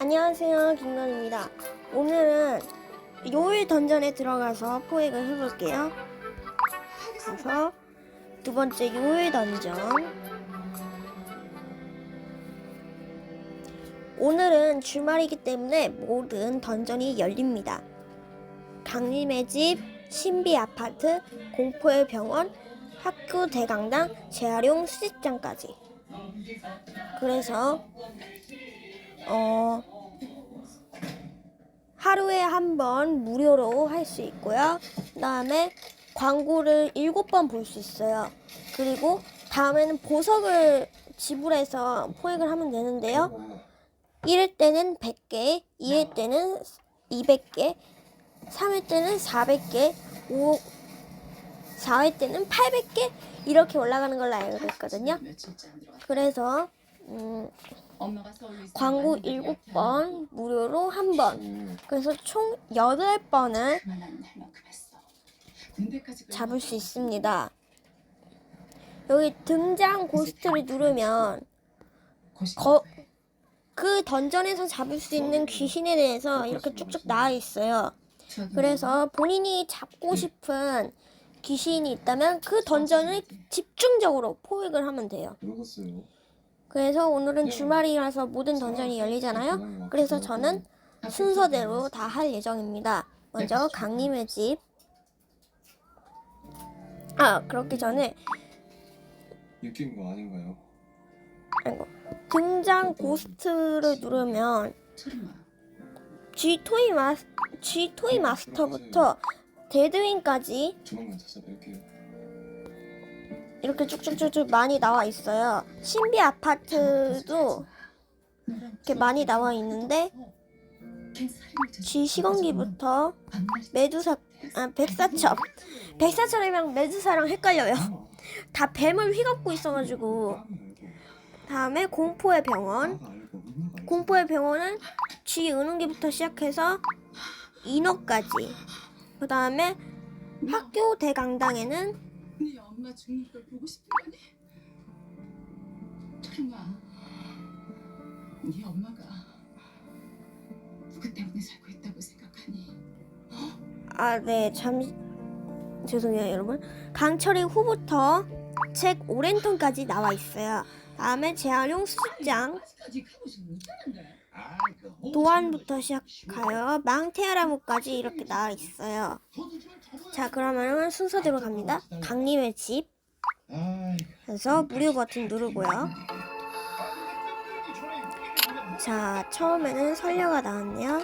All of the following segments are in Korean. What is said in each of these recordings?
안녕하세요 김건입니다. 오늘은 요일 던전에 들어가서 포획을 해볼게요. 그래서 두 번째 요일 던전. 오늘은 주말이기 때문에 모든 던전이 열립니다. 강림의 집, 신비 아파트, 공포의 병원, 학교 대강당, 재활용 수집장까지. 그래서 어, 하루에 한 번 무료로 할 수 있고요. 그 다음에 광고를 일곱 번볼 수 있어요. 그리고 다음에는 보석을 지불해서 포획을 하면 되는데요. 1회 때는 100개, 2회 때는 200개, 3회 때는 400개, 5, 4회 때는 800개 이렇게 올라가는 걸로 알고 있거든요. 그래서 음, 광고 안 되게 7번, 무료로 1번. 그래서 총 8번을 그만하면 할 만큼 했어. 군대까지 끌고 잡을 수 있습니다. 여기 등장 고스트를 누르면 거, 그 던전에서 잡을 수 있는 귀신에 대해서 이렇게 쭉쭉 나와 있어요. 그래서 본인이 잡고 싶은 귀신이 있다면 그 던전을 집중적으로 포획을 하면 돼요. 그래서 오늘은 주말이라서 모든 던전이 열리잖아요. 그래서 저는 순서대로 다 할 예정입니다. 먼저 강림의 집. 아, 그렇기 전에 느낀 거 아닌가요? 아이고, 등장 고스트를 누르면 G 토이 마 G 토이 마스터부터 데드윈까지 조만간 찾아뵐게요. 이렇게 쭉쭉쭉쭉 많이 나와 있어요. 신비 아파트도 이렇게 많이 나와 있는데 G 시건기부터 메두사 아 백사첩 백사첩이랑 메두사랑 헷갈려요. 다 뱀을 휘감고 있어가지고 다음에 공포의 병원 공포의 병원은 G 은은기부터 시작해서 인어까지 그 다음에 학교 대강당에는 네 엄마 죽는 걸 보고 싶은 거니? 설마 네 엄마가 누구 때문에 살고 있다고 생각하니? 아 네 잠시 죄송해요 여러분 강철의 후부터 책 오렌톤까지 나와 있어요 다음에 재활용 수장 아직까지 가보지 못하는데. 도안부터 시작하여 망테아라무까지 이렇게 나와 있어요 자 그러면 순서대로 갑니다. 강림의 집. 그래서 무료 버튼 누르고요. 자 처음에는 설녀가 나왔네요.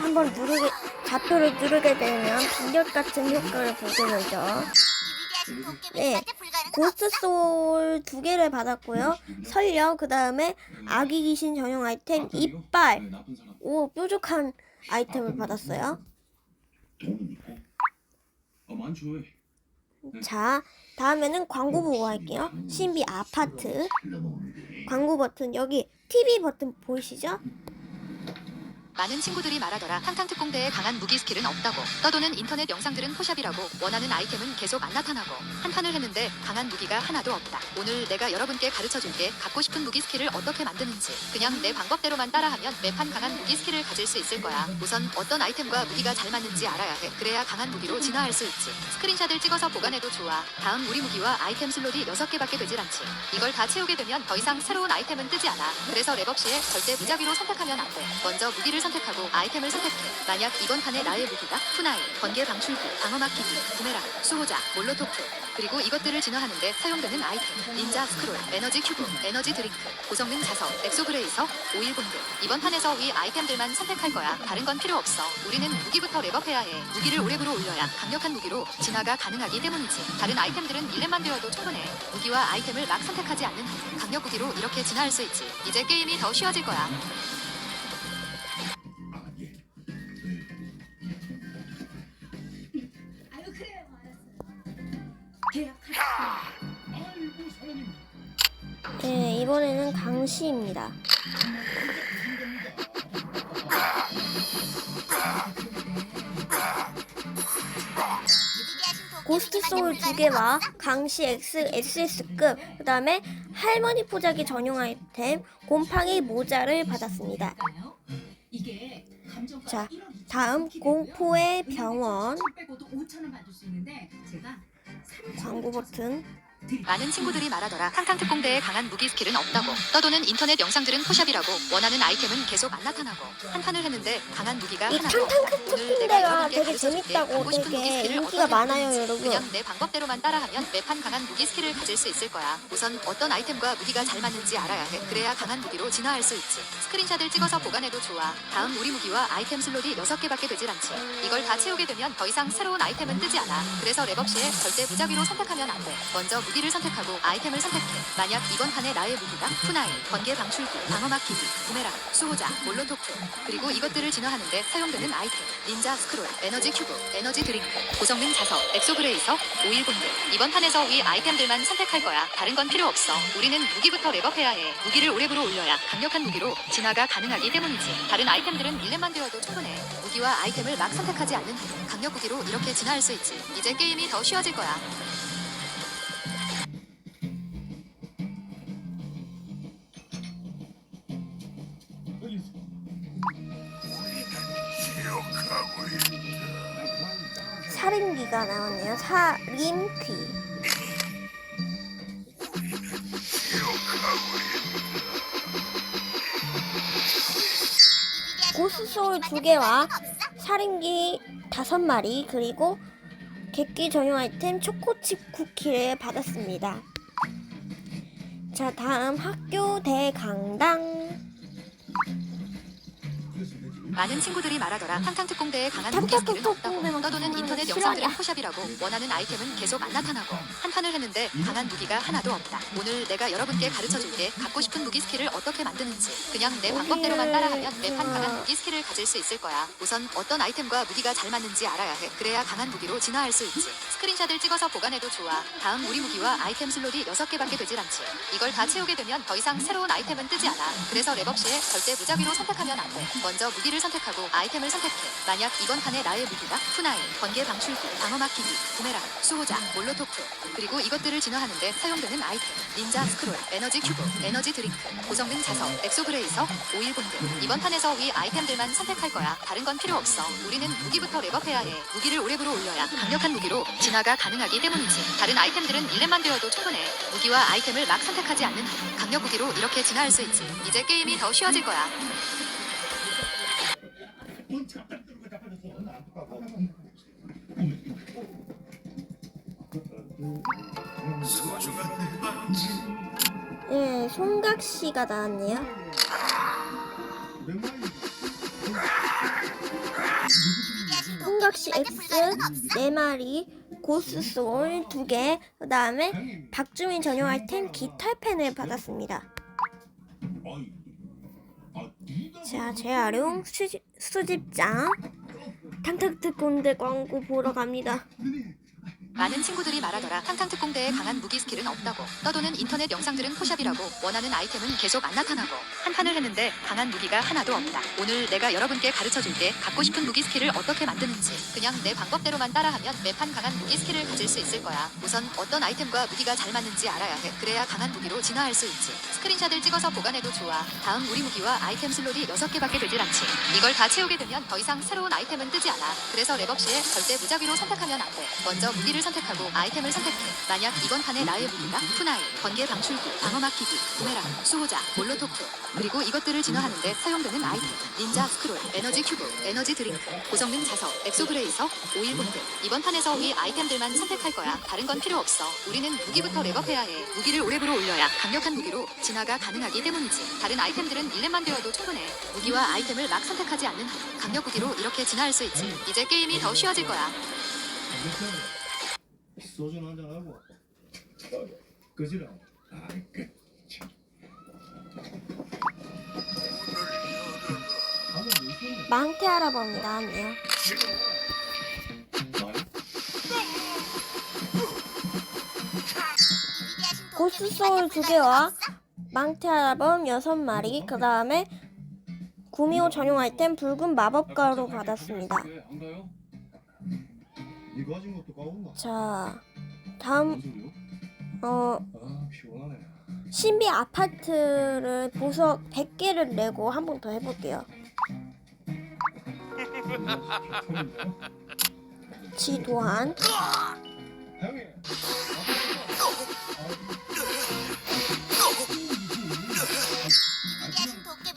한번 누르게 좌표를 누르게 되면 빈력 같은 효과를 보게 되죠. 네 고스트 소울 두 개를 받았고요. 설녀 그 다음에 아기 귀신 전용 아이템 이빨. 오 뾰족한 아이템을 받았어요 어 많죠. 자 다음에는 광고 보고 할게요. 신비 아파트. 광고 버튼 여기 TV 버튼 보이시죠? 많은 친구들이 말하더라. 탕탕 특공대에 강한 무기 스킬은 없다고. 떠도는 인터넷 영상들은 포샵이라고. 원하는 아이템은 계속 안 나타나고. 한 판을 했는데 강한 무기가 하나도 없다. 오늘 내가 여러분께 가르쳐 줄게. 갖고 싶은 무기 스킬을 어떻게 만드는지. 그냥 내 방법대로만 따라하면 매판 강한 무기 스킬을 가질 수 있을 거야. 우선 어떤 아이템과 무기가 잘 맞는지 알아야 해. 그래야 강한 무기로 진화할 수 있지. 스크린샷을 찍어서 보관해도 좋아. 다음 우리 무기와 아이템 슬롯이 6개밖에 되질 않지. 이걸 다 채우게 되면 더 이상 새로운 아이템은 뜨지 않아. 그래서 랩업 시에 절대 무작위로 선택하면 안 돼. 먼저 무기를 선택하고 아이템을 선택해. 만약 이번 판에 나의 무기가 푸나이, 번개 방출구, 방어막 기기, 부메랑, 수호자, 몰로토프 그리고 이것들을 진화하는데 사용되는 아이템 닌자 스크롤, 에너지 큐브, 에너지 드링크, 고성능 자석, 엑소그레이서, 오일 본드 이번 판에서 위 아이템들만 선택할 거야. 다른 건 필요 없어. 우리는 무기부터 랩업해야 해. 무기를 오랩으로 올려야 강력한 무기로 진화가 가능하기 때문이지. 다른 아이템들은 1렙만 되어도 충분해. 무기와 아이템을 막 선택하지 않는 한 강력 무기로 이렇게 진화할 수 있지. 이제 게임이 더 쉬워질 거야. 이번에는 강시입니다 고스트 소울 두 개와 강시 X, SS급, 그 다음에 할머니 포자기 전용 아이템 곰팡이 모자를 받았습니다. 자, 1억 다음 2천 공포의. 병원 술 빼고도 5천 원 받을 수 있는데 제가 3천 광고 버튼 많은 친구들이 말하더라. 탕탕 특공대에 강한 무기 스킬은 없다고. 떠도는 인터넷 영상들은 포샵이라고. 원하는 아이템은 계속 안 나타나고. 한 판을 했는데 강한 무기가 이 하나도. 탕탕 특공대가 되게. 재밌다고 갖고 싶은 무기 되게 스킬을 인기가 많아요 여러분 그냥 내 방법대로만 따라하면 매판 강한 무기 스킬을 가질 수 있을 거야. 우선 어떤 아이템과 무기가 잘 맞는지 알아야 해. 그래야 강한 무기로 진화할 수 있지. 스크린샷을 찍어서 보관해도 좋아. 다음 우리 무기와 아이템 슬롯이 6개밖에 되질 않지. 이걸 다 채우게 되면 더 이상 새로운 아이템은 뜨지 않아. 그래서 랩업 시에 절대 무작위로 선택하면 안 돼. 먼저 무기 를 선택하고 아이템을 선택해. 만약 이번 판에 나의 무기가 푸나이, 번개 방출기, 방어 막히기, 부메랑, 수호자, 몰로토크 그리고 이것들을 진화하는데 사용되는 아이템 닌자 스크롤, 에너지 큐브, 에너지 드링크, 고성능 자석, 엑소그레이서, 오일 본드 이번 판에서 위 아이템들만 선택할 거야. 다른 건 필요 없어. 우리는 무기부터 랩업해야 해. 무기를 오랩으로 올려야 강력한 무기로 진화가 가능하기 때문이지. 다른 아이템들은 1렙만 되어도 충분해. 무기와 아이템을 막 선택하지 않는 한 강력 무기로 이렇게 진화할 수 있지. 이제 게임이 더 쉬워질 거야 살인귀가 나왔네요. 살인귀. 고스소울 두 개와 살인귀 다섯 마리 그리고 객기 전용 아이템 초코칩 쿠키를 받았습니다. 자 다음 학교 대강당 많은 친구들이 말하더라. 탕탕 특공대에 강한 무기 스킬은 없다고. 떠도는 인터넷. 영상들은 포샵이라고. 원하는 아이템은 계속 안 나타나고. 한 판을 했는데 강한 무기가 하나도 없다. 오늘 내가 여러분께 가르쳐줄게. 갖고 싶은 무기 스킬을 어떻게 만드는지. 그냥 내 방법대로만 따라하면 매판 강한 무기 스킬을 가질 수 있을 거야. 우선 어떤 아이템과 무기가 잘 맞는지 알아야 해. 그래야 강한 무기로 진화할 수 있지. 스크린샷을 찍어서 보관해도 좋아. 다음 우리 무기와 아이템 슬롯이 6개밖에 되질 않지. 이걸 다 채우게 되면 더 이상 새로운 아이템은 뜨지 않아. 그래서 랩업 시에 절대 무작위로 선택하면 안 돼. 먼저 무기를 선택하고 아이템을 선택해. 만약 이번 판에 나의 무기가 푸나이, 번개 방출기, 방어 막히기, 부메랑, 수호자, 몰로토크 그리고 이것들을 진화하는데 사용되는 아이템 닌자 스크롤, 에너지 큐브, 에너지 드링크, 고성능 자석, 엑소그레이서, 오일 본드 이번 판에서 위 아이템들만 선택할 거야. 다른 건 필요 없어. 우리는 무기부터 랩업해야 해. 무기를 오랩으로 올려야 강력한 무기로 진화가 가능하기 때문이지. 다른 아이템들은 1렙만 되어도 충분해. 무기와 아이템을 막 선택하지 않는 한 강력 무기로 이렇게 진화할 수 있지. 이제 게임이 더 쉬워질 거야. 예 송각 씨가 나왔네요. 송각 씨 X 네 마리 고스 소울 두 개, 그 다음에 박주민 전용 아이템 깃털 펜을 받았습니다. 자, 재활용 수집, 수집장 탕탕특공대 광고 보러 갑니다. 많은 친구들이 말하더라. 탕탕 특공대에 강한 무기 스킬은 없다고. 떠도는 인터넷 영상들은 포샵이라고. 원하는 아이템은 계속 안 나타나고. 한 판을 했는데 강한 무기가 하나도 없다. 오늘 내가 여러분께 가르쳐줄게. 갖고 싶은 무기 스킬을 어떻게 만드는지. 그냥 내 방법대로만 따라하면 매판 강한 무기 스킬을 가질 수 있을 거야. 우선 어떤 아이템과 무기가 잘 맞는지 알아야 해. 그래야 강한 무기로 진화할 수 있지. 스크린샷을 찍어서 보관해도 좋아. 다음 우리 무기와 아이템 슬롯이 6개밖에 되질 않지. 이걸 다 채우게 되면 더 이상 새로운 아이템은 뜨지 않아. 그래서 랩업 시에 절대 무작위로 선택하면 안 돼. 먼저 무기를 선택하고 아이템을 선택해. 만약 이번 판에 나의 무기가 푸나이, 번개 방출기, 방어 막히기, 부메랑, 수호자, 몰로토크 그리고 이것들을 진화하는데 사용되는 아이템 닌자 스크롤, 에너지 큐브, 에너지 드링크, 고성능 자석, 엑소그레이서, 오일 본드 이번 판에서 위 아이템들만 선택할 거야. 다른 건 필요 없어. 우리는 무기부터 랩업해야 해. 무기를 오랩으로 올려야 강력한 무기로 진화가 가능하기 때문이지. 다른 아이템들은 1렙만 되어도 충분해. 무기와 아이템을 막 선택하지 않는 한 강력 무기로 이렇게 진화할 수 있지. 이제 게임이 더 쉬워질 거야. 소주 한잔 하고. 그지라. 아이 그. 참. 아무 뭐 있었네. 망태 할아버지 나왔네요. 많이? 고스소울 두 개와 망태 할아버지 여섯 마리, 그 다음에 구미호 전용 아이템 붉은 마법 가루 받았습니다. 안 가요? 네 가진 것도 까먹나? 자, 다음 무슨 소리요? 어 아 피곤하네. 신비 아파트를 보석 100개를 내고 한 번 더 해볼게요. 지도한 형님.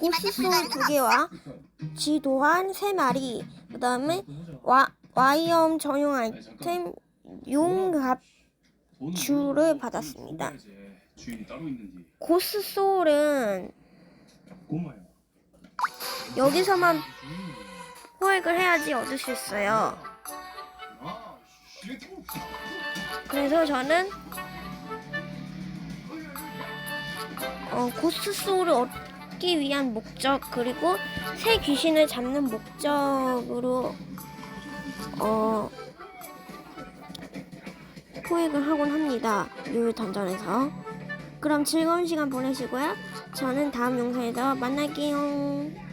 고스소울 2개와 지도한 3마리 그 다음에 와, 와이엄 전용 아이템 용갑 주를 받았습니다. 고스 소울은 고마요. 여기서만 포획을 해야지 얻을 수 있어요. 그래서 저는 어, 고스 소울을 얻기 위한 목적 그리고 새 귀신을 잡는 목적으로 어 포획을 하곤 합니다. 룰 던전에서. 그럼 즐거운 시간 보내시고요. 저는 다음 영상에서 만날게요.